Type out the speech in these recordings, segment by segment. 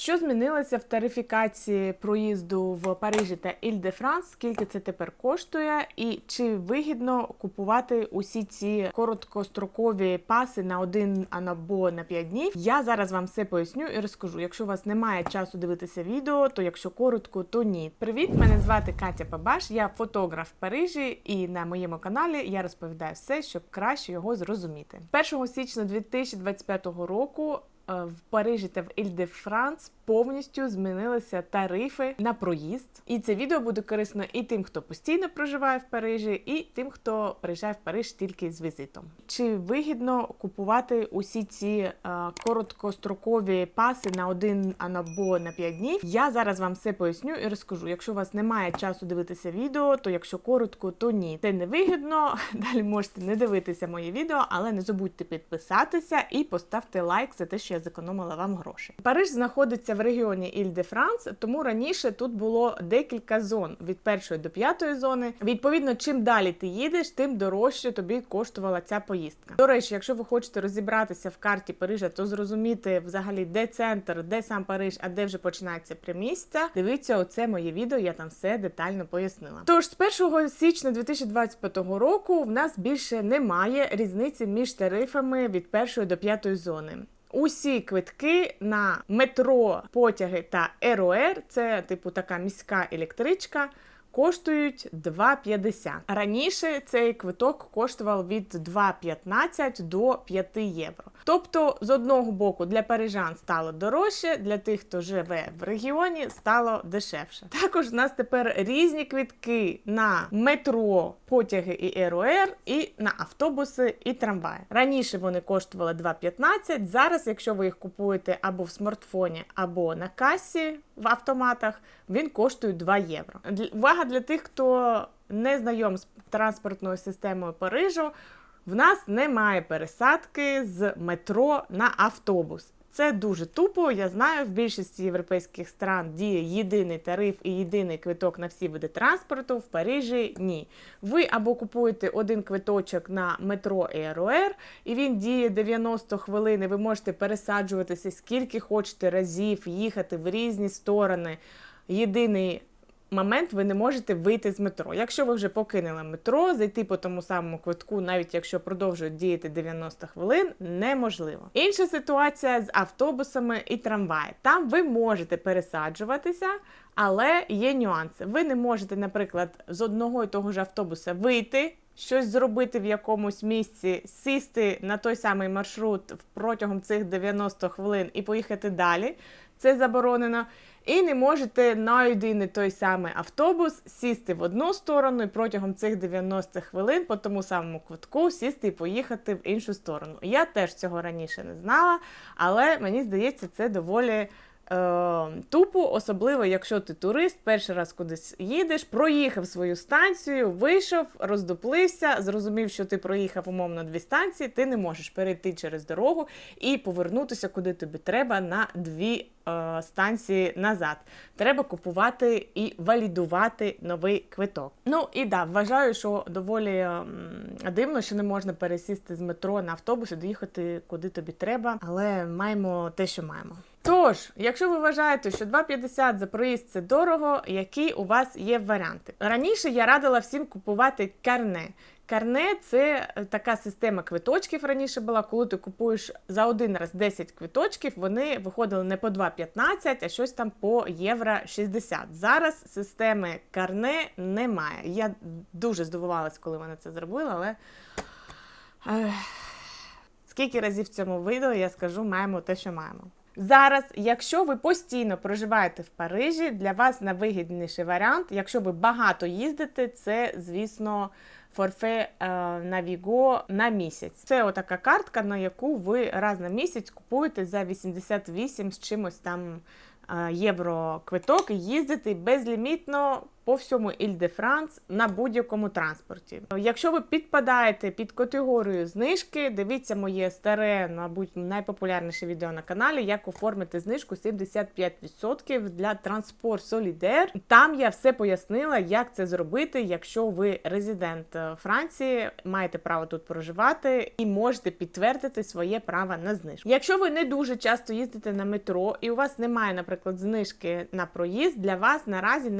Що змінилося в тарифікації проїзду в Парижі та Іль-де-Франс? Скільки це тепер коштує, і чи вигідно купувати усі ці короткострокові паси на один або на 5 днів? Я зараз вам все поясню і розкажу. Якщо у вас немає часу дивитися відео, то якщо коротко, то ні. Привіт, мене звати Катя Пабаш, я фотограф в Парижі, і на моєму каналі я розповідаю все, щоб краще його зрозуміти. 1 січня 2025 року. Е, В Парижі та в Іль-де-Франс повністю змінилися тарифи на проїзд, і це відео буде корисно і тим, хто постійно проживає в Парижі, і тим, хто приїжджає в Париж тільки з візитом. Чи вигідно купувати усі ці е, короткострокові паси на один або на 5 днів? Я зараз вам все поясню і розкажу. Якщо у вас немає часу дивитися відео, то якщо коротко, то ні. Це не вигідно. Далі можете не дивитися моє відео, але не забудьте підписатися і поставте лайк за те, що я зекономила вам гроші. Париж знаходиться в регіоні Іль-де-Франс, тому раніше тут було декілька зон від першої до п'ятої зони. Відповідно, чим далі ти їдеш, тим дорожче тобі коштувала ця поїздка. До речі, якщо ви хочете розібратися в карті Парижа, то зрозуміти взагалі, де центр, де сам Париж, а де вже починається примістя. Дивіться оце моє відео, я там все детально пояснила. Тож з 1 січня 2025 року в нас більше немає різниці між тарифами від першої до п'ятої зони. Усі квитки на метро, потяги та РОР, це типу така міська електричка. Коштують 2,50. Раніше цей квиток коштував від 2,15 до 5 євро. Тобто, з одного боку, для парижан стало дорожче, для тих, хто живе в регіоні, стало дешевше. Також в нас тепер різні квитки на метро, потяги і РОР, і на автобуси і трамваї. Раніше вони коштували 2,15. Зараз, якщо ви їх купуєте або в смартфоні, або на касі в автоматах, він коштує 2 євро. Увага для тих, хто не знайом з транспортною системою Парижу. В нас немає пересадки з метро на автобус. Це дуже тупо. Я знаю, в більшості європейських стран діє єдиний тариф і єдиний квиток на всі види транспорту. В Парижі ні. Ви або купуєте один квиточок на метро і і він діє 90 хвилин. і Ви можете пересаджуватися скільки хочете разів, їхати в різні сторони. Єдиний момент ви не можете вийти з метро. Якщо ви вже покинули метро, зайти по тому самому квитку, навіть якщо продовжують діяти 90 хвилин, неможливо. Інша ситуація з автобусами і трамваї. Там ви можете пересаджуватися, але є нюанси. Ви не можете, наприклад, з одного і того ж автобуса вийти. Щось зробити в якомусь місці, сісти на той самий маршрут протягом цих 90 хвилин і поїхати далі. Це заборонено. І не можете на один і той самий автобус сісти в одну сторону і протягом цих 90 хвилин по тому самому квитку сісти і поїхати в іншу сторону. Я теж цього раніше не знала, але мені здається, це доволі. Е, тупо, особливо, якщо ти турист, перший раз кудись їдеш, проїхав свою станцію, вийшов, роздуплився, зрозумів, що ти проїхав умовно дві станції, ти не можеш перейти через дорогу і повернутися куди тобі треба на дві е, станції назад. Треба купувати і валідувати новий квиток. Ну і да, вважаю, що доволі м, дивно, що не можна пересісти з метро на автобус і доїхати куди тобі треба, але маємо те, що маємо. Тож, якщо ви вважаєте, що 2,50 за проїзд це дорого, які у вас є варіанти? Раніше я радила всім купувати карне. Карне це е, така система квиточків раніше була, коли ти купуєш за один раз 10 квиточків, вони виходили не по 2,15, а щось там по євро 60. Зараз системи карне немає. Я дуже здивувалась, коли вони це зробили, але. Скільки разів в цьому відео я скажу, маємо те, що маємо. Зараз, якщо ви постійно проживаєте в Парижі, для вас найвигідніший варіант, якщо ви багато їздите, це, звісно, форфе е, Navigo на місяць. Це отака картка, на яку ви раз на місяць купуєте за 88 з чимось там е, євро квиток і їздите безлімітно по всьому Іль-де-Франс на будь-якому транспорті. Якщо ви підпадаєте під категорію знижки, дивіться моє старе, мабуть, найпопулярніше відео на каналі, як оформити знижку 75% для транспорт Солідер. Там я все пояснила, як це зробити, якщо ви резидент е, Франції, маєте право тут проживати і можете підтвердити своє право на знижку. Якщо ви не дуже часто їздите на метро і у вас немає, наприклад, знижки на проїзд, для вас наразі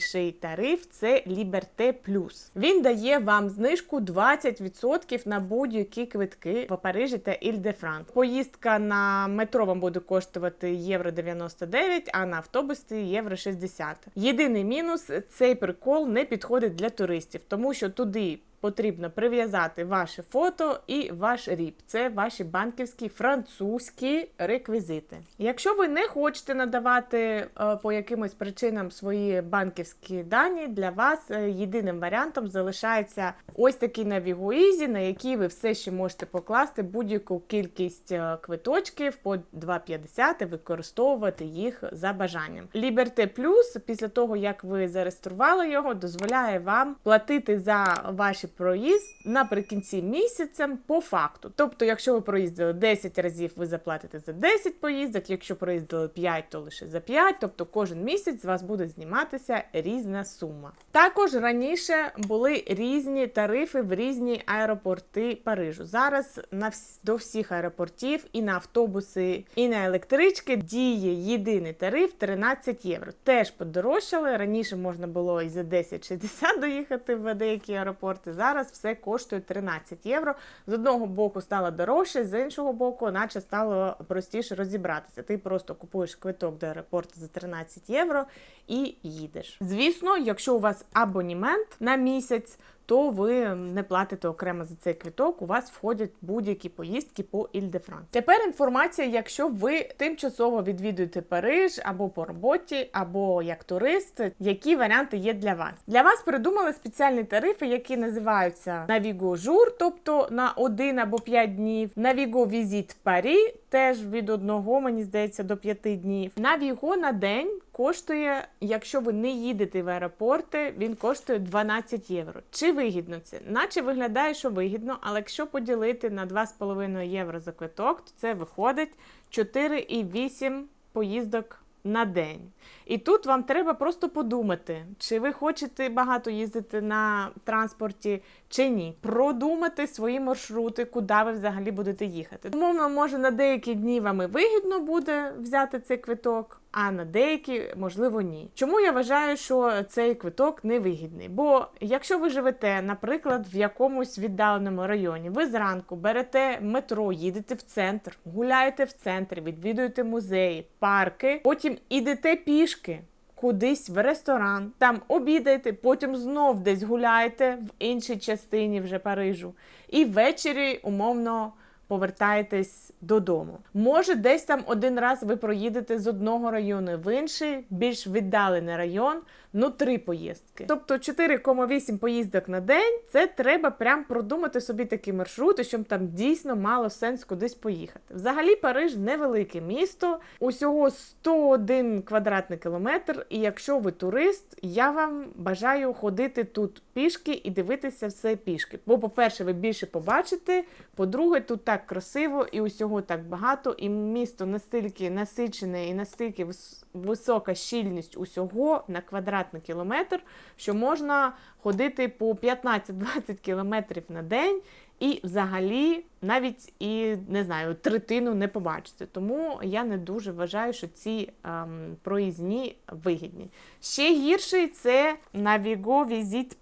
найвигідніший тариф це Liberté Plus. Він дає вам знижку 20% на будь-які квитки в Парижі та Іль-де-Франс. Поїздка на метро вам буде коштувати євро 99, а на автобусі євро 60. Єдиний мінус цей прикол не підходить для туристів, тому що туди потрібно прив'язати ваше фото і ваш ріп. Це ваші банківські французькі реквізити. Якщо ви не хочете надавати е, по якимось причинам свої банківські дані, для вас е, єдиним варіантом залишається ось такий Easy, на який ви все ще можете покласти будь-яку кількість е, квиточків по 2,50 і використовувати їх за бажанням. Liberté Plus, після того як ви зареєстрували його, дозволяє вам платити за ваші проїзд наприкінці місяця по факту. Тобто, якщо ви проїздили 10 разів, ви заплатите за 10 поїздок, якщо проїздили 5, то лише за 5, тобто кожен місяць з вас буде зніматися різна сума. Також раніше були різні тарифи в різні аеропорти Парижу. Зараз на до всіх аеропортів і на автобуси, і на електрички діє єдиний тариф 13 євро. Теж подорожчали. Раніше можна було і за 10,60 доїхати в деякі аеропорти. Зараз все коштує 13 євро. З одного боку стало дорожче, з іншого боку, наче стало простіше розібратися. Ти просто купуєш квиток до аеропорту за 13 євро і їдеш. Звісно, якщо у вас абонімент на місяць. То ви не платите окремо за цей квиток, у вас входять будь-які поїздки по Іль-де-Франс. Тепер інформація, якщо ви тимчасово відвідуєте Париж або по роботі, або як турист, які варіанти є для вас. Для вас придумали спеціальні тарифи, які називаються Navigo Jour, тобто на 1 або 5 днів, Navigo Visit Paris, теж від 1, мені здається, до 5 днів. Navigo на день коштує, якщо ви не їдете в аеропорти, він коштує 12 євро. Чи вигідно це? Наче виглядає, що вигідно, але якщо поділити на 2,5 євро за квиток, то це виходить 4,8 поїздок на день. І тут вам треба просто подумати, чи ви хочете багато їздити на транспорті, чи ні. Продумати свої маршрути, куди ви взагалі будете їхати. Умовно, може, на деякі дні вам і вигідно буде взяти цей квиток, а на деякі, можливо, ні. Чому я вважаю, що цей квиток невигідний? Бо якщо ви живете, наприклад, в якомусь віддаленому районі, ви зранку берете метро, їдете в центр, гуляєте в центрі, відвідуєте музеї, парки, потім ідете пішки. Кудись в ресторан, там обідаєте, потім знов десь гуляєте в іншій частині вже Парижу. І ввечері умовно повертаєтесь додому. Може, десь там один раз ви проїдете з одного району в інший, більш віддалений район, ну три поїздки. Тобто 4,8 поїздок на день це треба прям продумати собі такі маршрути, щоб там дійсно мало сенс кудись поїхати. Взагалі, Париж невелике місто, усього 101 квадратний кілометр. І якщо ви турист, я вам бажаю ходити тут пішки і дивитися все пішки. Бо, по-перше, ви більше побачите. По-друге, тут так красиво і усього так багато, і місто настільки насичене і настільки вис- висока щільність усього на квадратний кілометр, що можна ходити по 15-20 кілометрів на день. І взагалі навіть і не знаю, третину не побачите. Тому я не дуже вважаю, що ці ем, проїзні вигідні. Ще гірший це Navigo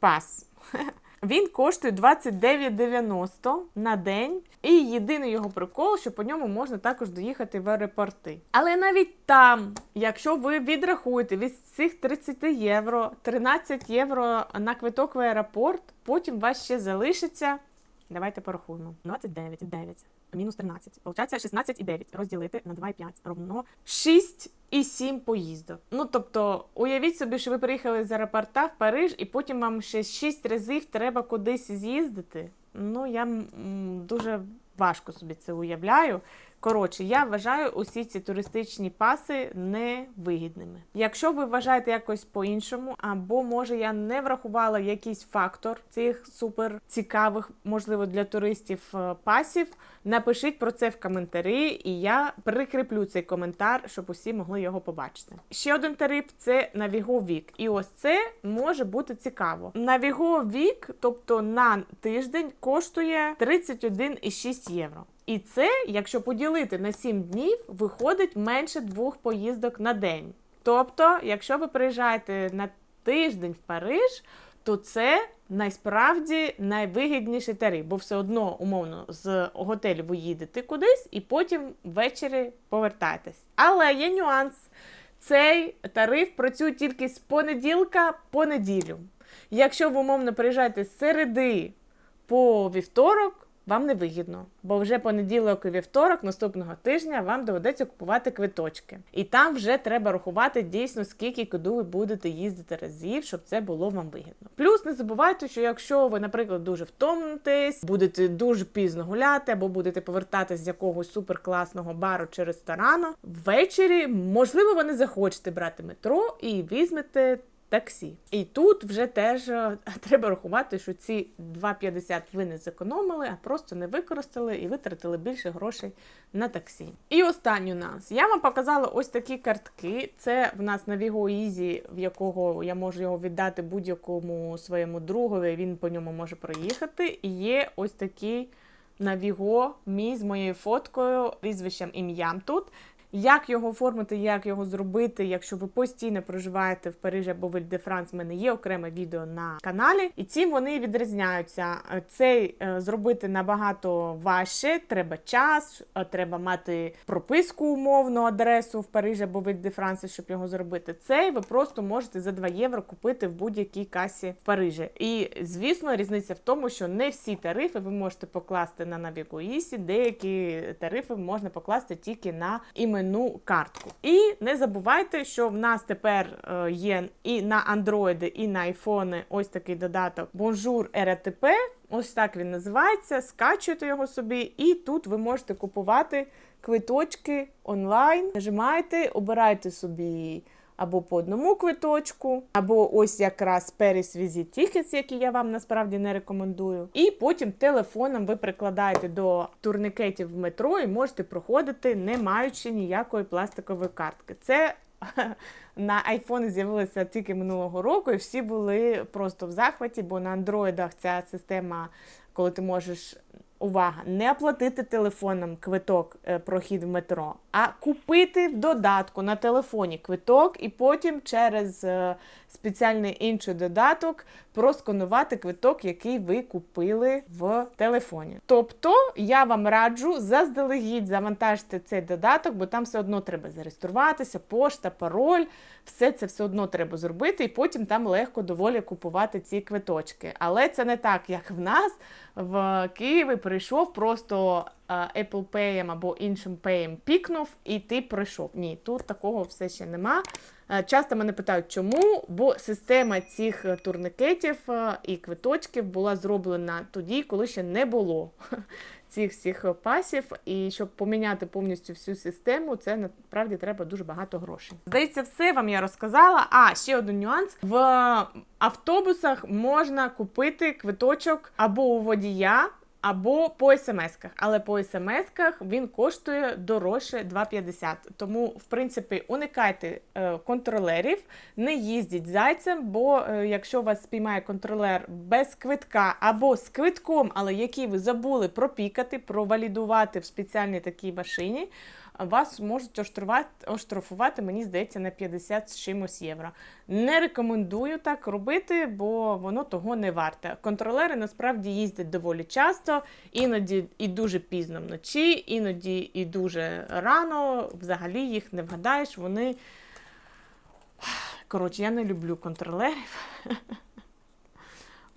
Pass. Він коштує 29,90 на день. І єдиний його прикол, що по ньому можна також доїхати в аеропорти. Але навіть там, якщо ви відрахуєте від цих 30 євро, 13 євро на квиток в аеропорт, потім у вас ще залишиться. Давайте порахуємо. 29,9 мінус 13. Получається 16,9 розділити на 2,5 ровно 6,7 поїздок. Ну тобто, уявіть собі, що ви приїхали з аеропорта в Париж, і потім вам ще 6 разів треба кудись з'їздити. Ну, я дуже важко собі це уявляю. Коротше, я вважаю усі ці туристичні паси невигідними. Якщо ви вважаєте якось по-іншому, або може я не врахувала якийсь фактор цих супер цікавих, можливо, для туристів е, пасів, напишіть про це в коментарі, і я прикріплю цей коментар, щоб усі могли його побачити. Ще один тариф це Navigo Вік. І ось це може бути цікаво. Navigo Вік, тобто на тиждень, коштує 31,6 євро. І це, якщо поділити на 7 днів, виходить менше двох поїздок на день. Тобто, якщо ви приїжджаєте на тиждень в Париж, то це насправді найвигідніший тариф, бо все одно, умовно, з готелю ви їдете кудись і потім ввечері повертаєтесь. Але є нюанс. Цей тариф працює тільки з понеділка по неділю. Якщо ви умовно приїжджаєте з середи по вівторок, вам не вигідно, бо вже понеділок і вівторок наступного тижня вам доведеться купувати квиточки. І там вже треба рахувати дійсно, скільки куди ви будете їздити разів, щоб це було вам вигідно. Плюс не забувайте, що якщо ви, наприклад, дуже втомитесь, будете дуже пізно гуляти, або будете повертатись з якогось суперкласного бару чи ресторану, ввечері, можливо, ви не захочете брати метро і візьмете таксі. І тут вже теж е, треба рахувати, що ці 2,50 ви не зекономили, а просто не використали і витратили більше грошей на таксі. І останній у нас. Я вам показала ось такі картки. Це в нас на Vigo Easy, в якого я можу його віддати будь-якому своєму другові, він по ньому може проїхати. І є ось такий на Vigo мій з моєю фоткою, прізвищем ім'ям тут. Як його оформити, як його зробити, якщо ви постійно проживаєте в Парижі або в Ель-де-Франс, в мене є окреме відео на каналі, і цим вони відрізняються. Цей е, зробити набагато важче, треба час, е, треба мати прописку умовну адресу в Парижі або в Ель-де-Франс, щоб його зробити. Цей ви просто можете за 2 євро купити в будь-якій касі в Парижі. І звісно, різниця в тому, що не всі тарифи ви можете покласти на Navigo деякі тарифи можна покласти тільки на іменну картку. І не забувайте, що в нас тепер е, є і на андроїди, і на айфони ось такий додаток Bonjour RTP. Ось так він називається. Скачуєте його собі, і тут ви можете купувати квиточки онлайн. Нажимаєте, обирайте собі. Або по одному квиточку, або ось якраз Paris Visit які я вам насправді не рекомендую. І потім телефоном ви прикладаєте до турникетів в метро і можете проходити, не маючи ніякої пластикової картки. Це на айфони з'явилося тільки минулого року, і всі були просто в захваті, бо на андроїдах ця система, коли ти можеш. Увага, не платити телефоном квиток е, прохід в метро, а купити в додатку на телефоні квиток і потім через е, спеціальний інший додаток просканувати квиток, який ви купили в телефоні. Тобто я вам раджу заздалегідь завантажити цей додаток, бо там все одно треба зареєструватися, пошта, пароль, все це все одно треба зробити, і потім там легко доволі купувати ці квиточки. Але це не так, як в нас в Києві прийшов просто Apple Pay або іншим Pay пікнув, і ти пройшов. Ні, тут такого все ще нема. Часто мене питають, чому, бо система цих турникетів і квиточків була зроблена тоді, коли ще не було цих всіх пасів. І щоб поміняти повністю всю систему, це насправді треба дуже багато грошей. Здається, все вам я розказала. А ще один нюанс: в автобусах можна купити квиточок або у водія. Або по смс-ках, але по смс-ках він коштує дорожче 2,50. Тому, в принципі, уникайте е, контролерів, не їздіть зайцем, бо е, якщо вас спіймає контролер без квитка або з квитком, але який ви забули пропікати, провалідувати в спеціальній такій машині, вас можуть оштрафувати, мені здається, на 50 з чимось євро. Не рекомендую так робити, бо воно того не варте. Контролери насправді їздять доволі часто, іноді і дуже пізно вночі, іноді і дуже рано. Взагалі їх не вгадаєш. Вони. Коротше, я не люблю контролерів.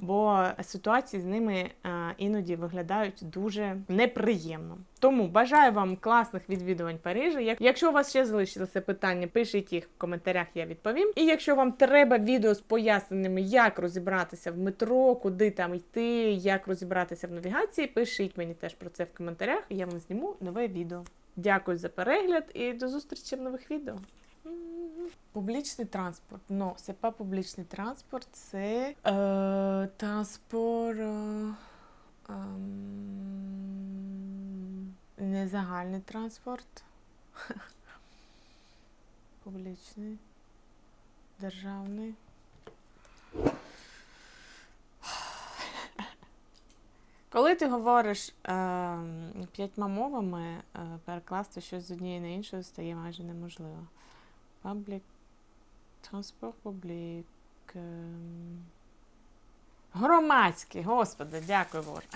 бо ситуації з ними е, іноді виглядають дуже неприємно. Тому бажаю вам класних відвідувань Парижа. Якщо у вас ще залишилося питання, пишіть їх в коментарях, я відповім. І якщо вам треба відео з поясненнями, як розібратися в метро, куди там йти, як розібратися в навігації, пишіть мені теж про це в коментарях, я вам зніму нове відео. Дякую за перегляд і до зустрічі в нових відео. Публічний транспорт. Ну, це pas публічний транспорт, це е, транспорт. Е, ем, не загальний транспорт. Публічний. Державний. Коли ти говориш е, п'ятьма мовами, е, перекласти щось з однієї на іншу стає майже неможливо. Public Транспорт ем, Громадський, господи, дякую, Боже.